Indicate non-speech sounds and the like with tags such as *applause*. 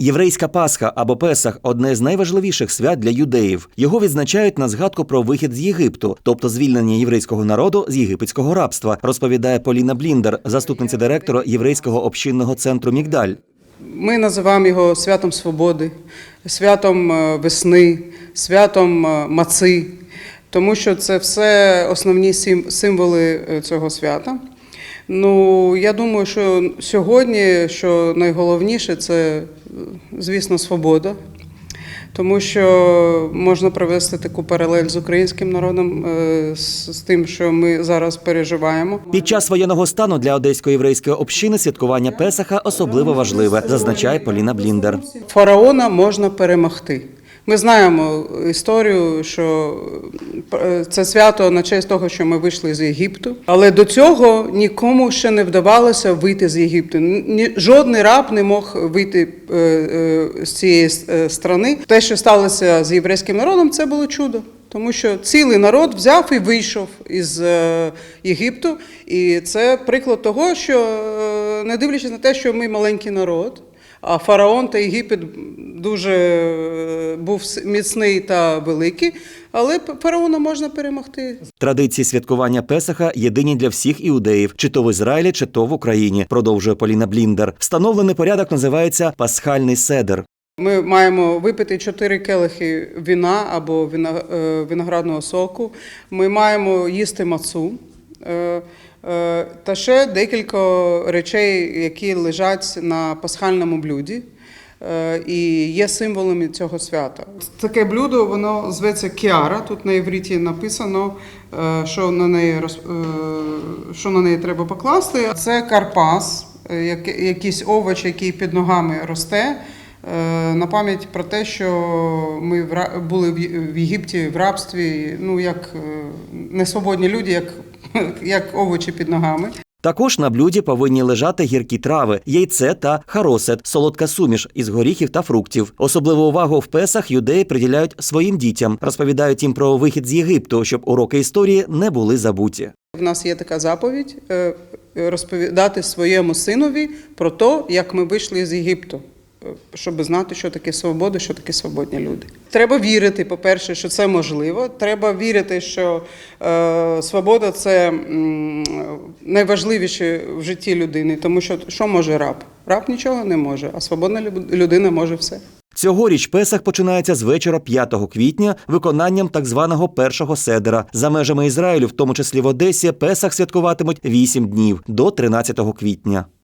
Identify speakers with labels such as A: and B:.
A: Єврейська Пасха або Песах одне з найважливіших свят для юдеїв. Його відзначають на згадку про вихід з Єгипту, тобто звільнення єврейського народу з єгипетського рабства, розповідає Поліна Бліндер, заступниця директора єврейського общинного центру Мігдаль.
B: Ми називаємо його святом свободи, святом е, весни, святом е, маци, тому що це все основні символи е, цього свята. Ну, я думаю, що сьогодні, що найголовніше, це, звісно, свобода. Тому що можна провести таку паралель з українським народом, е, з тим, що ми зараз переживаємо.
A: Під час воєнного стану для одеської єврейської общини святкування Песаха особливо важливе, зазначає Поліна Бліндер.
B: Фараона можна перемогти. Ми знаємо історію, що е, це свято на честь того, що ми вийшли з Єгипту. Але до цього нікому ще не вдавалося вийти з Єгипту. Жодний раб не мог вийти е, е, з цієї страни. Те, що сталося з єврейським народом, це було чудо. Тому що цілий народ взяв і вийшов із Єгипту, і це приклад того, що не дивлячись на те, що ми маленький народ, а фараон та Єгипет дуже е, був міцний та великий, але фараона можна перемогти.
A: Традиції святкування Песаха єдині для всіх іудеїв, чи то в Ізраїлі, чи то в Україні, продовжує Поліна Бліндер. Встановлений порядок називається Пасхальний седер.
B: Ми маємо випити чотири келихи віна або е, виноградного соку. Ми маємо їсти мацу. Е, Та ще декілька речей, які лежать на пасхальному блюді е, і є символами цього свята. Таке блюдо воно зветься кіара. Тут на івриті написано, е, що на неї що на неї треба покласти. Це карпас, якийсь овоч, який під ногами росте. На пам'ять про те, що ми були в Єгипті в рабстві, ну як несвободні люди, як, *laughs* як овочі під ногами.
A: Також на блюді повинні лежати гіркі трави, яйце та харосет, солодка суміш із горіхів та фруктів. Особливу увагу в Песах юдеї приділяють своїм дітям, розповідають їм про вихід з Єгипту, щоб уроки історії не були забуті.
B: В нас є така заповідь е, розповідати своєму синові про те, як ми вийшли з Єгипту, щоб знати, що таке свобода, що таке свободні люди. Треба вірити, по-перше, що це можливо. Треба вірити, що е, свобода це найважливіше в житті людини, тому що що може раб? Раб нічого не може, а свободна людина може все.
A: Цьогоріч Песах починається з вечора 5 квітня виконанням так званого першого седера. За межами Ізраїлю, в тому числі в Одесі, Песах святкуватимуть 8 днів до 13 квітня.